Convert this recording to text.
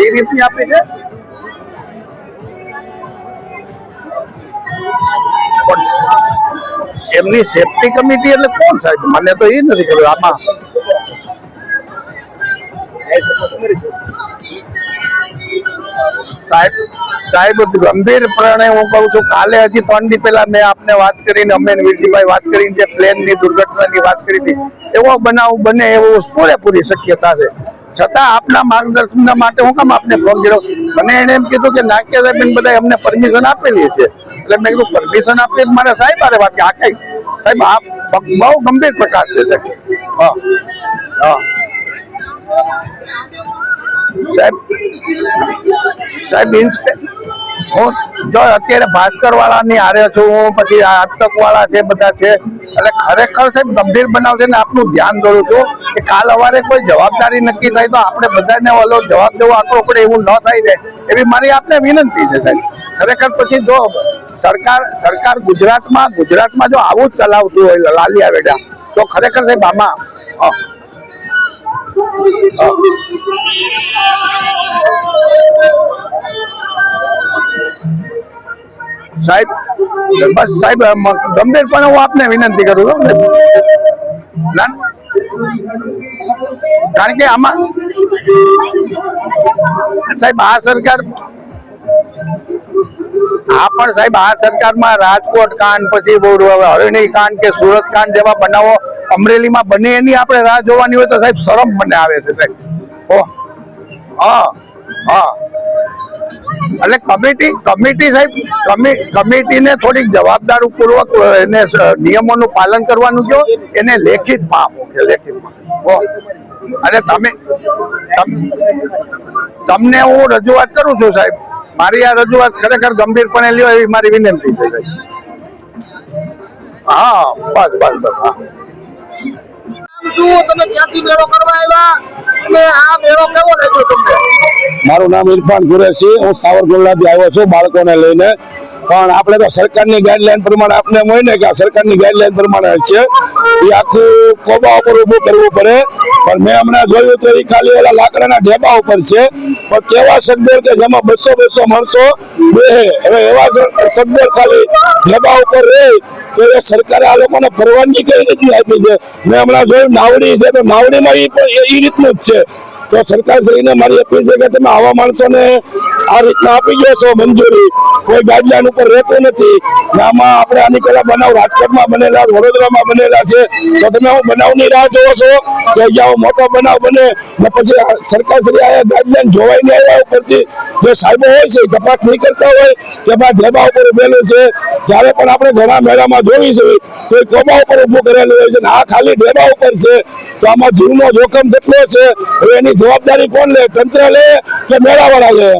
એ રીતની આપી છે. એમની સેફટી કમિટી એટલે કોણ સાહેબ? મને તો એ નથી ખબર. આમાં સાહેબ સાહેબ ગંભીરપણે હું કહું છું. કાલે હજી ત્રણ દી પહેલા મેં આપને વાત કરીને, અમે ને વીરજીભાઈ વાત કરીને જે પ્લેનની દુર્ઘટનાની વાત કરી હતી, એવો બનાવ બને એવું પૂરેપૂરી શક્યતા છે. છતાં આપના માર્ગદર્શન માટે હું કામ આપને ફોન કર્યો. મને એને એમ કીધું કે નાક્યા સાહેબ બધા અમને પરમિશન આપેલી છે. એટલે મેં કીધું પરમિશન આપી મારે સાહેબ આરે વાત આ કઈ સાહેબ. આ બહુ ગંભીર પ્રકાર છે. હા હા. સાહેબ સાહેબ ઇન્સ્પે હું જો અત્યારે ભાસ્કર વાળાની આરે છું, હું પછી આતક વાળા છે, બધા છે એટલે ખરેખર સાહેબ ગંભીર બનાવ છે ને આપનું ધ્યાન દોરું છું કે કાલ સવારે કોઈ જવાબદારી નક્કી થાય તો આપણે બધાને ઓલો જવાબ દેવો આટલો પડે એવું ન થાય ને, એવી મારી આપને વિનંતી છે સાહેબ. ખરેખર પછી જો સરકાર સરકાર ગુજરાતમાં ગુજરાતમાં જો આવું જ ચલાવતું હોય, લાલિયા વેડા તો ખરેખર સાહેબ આમાં સાહેબ, બસ સાહેબ ગંભીરપણે હું આપને વિનંતી કરું છું. કારણ કે આમાં સાહેબ, આ સરકાર આ પણ સાહેબ, આ સરકારમાં રાજકોટ કાંડ, પછી હરણી કાંડ કે સુરત કાંડ જેવા બનાવો અમરેલીમાં બને એની આપણે રાહ જોવાની હોય તો સાહેબ, શરમ મને આવે છે સાહેબ. ઓહ હા હા. એટલે કમિટી કમિટી સાહેબ કમિટીને થોડીક જવાબદાર પૂર્વક એને નિયમોનું પાલન કરવાનું કહો, એને લેખિતમાં આપો લેખિત અને તમે તમને હું રજૂઆત કરું છું સાહેબ. મારી આ રજૂઆત ખરેખર ગંભીરપણે લ્યો એવી મારી વિનંતી છે હા, બસ બસ બસ, હા. શું? તમે ક્યાંથી મેળો કરવા આવ્યા? આ મેળો કેવો લાગ્યો મારું નામ ઇરફાન કુરેશી. હું સાવરકુંડલાથી આવ્યો છું બાળકોને લઈને. પણ આપણે તો સરકારની ગાઈડલાઈન પ્રમાણે આપણે હોય ને કે આ સરકારની ગાઈડલાઈન પ્રમાણે છે, એ આખું કોબા ઉપર ઊભું કરવું પડે. પણ મેં હમણાં જોયું તો એ ખાલી ઓલા લાકડાના ઢેબા ઉપર છે. પણ કેવા સગબેર કે જેમાં બસો બસો માણસો બે હવે એવા સગબેર ખાલી ઢેબા ઉપર રહે, તો એ સરકારે આ લોકોને પરવાનગી કઈ રીતની આપી છે? મેં હમણાં જોયું નાવડી છે, તો નાવડીમાં એ પણ એ રીતનું જ છે. તો સરકાર શ્રીને મારી અપીલ છે કે તમે આવા માણસોને આ રીતના આપી ગયો છો મંજૂરી. કોઈ ગાઈડલાઈન ઉપર રહેતું નથી. આમાં આપણે આની પેલા બનાવ રાજકોટમાં બનેલા, વડોદરામાં બનેલા છે. તો તમે બનાવની રાહ જોવો છો? કે અહીંયા મોટો બનાવ બને, ને પછી સરકારશ્રી આ ગાઈડલાઈન જોવાઈ નહીં આવ્યા ઉપરથી? જે સાહેબો હોય છે, તપાસ નહીં કરતા હોય, કે ભાઈ ઢેબા ઉપર ઉભેલું છે, જ્યારે પણ આપણે ઘણા મેળામાં જોઈ છે, તો એ કોબા ઉપર ઊભું કરેલું હોય છે આ ખાલી ઢેબા ઉપર છે. તો આમાં જીવનો જોખમ કેટલો છે? એની જવાબદારી કોણ લે? તંત્ર લે કે મેળાવાળા લે?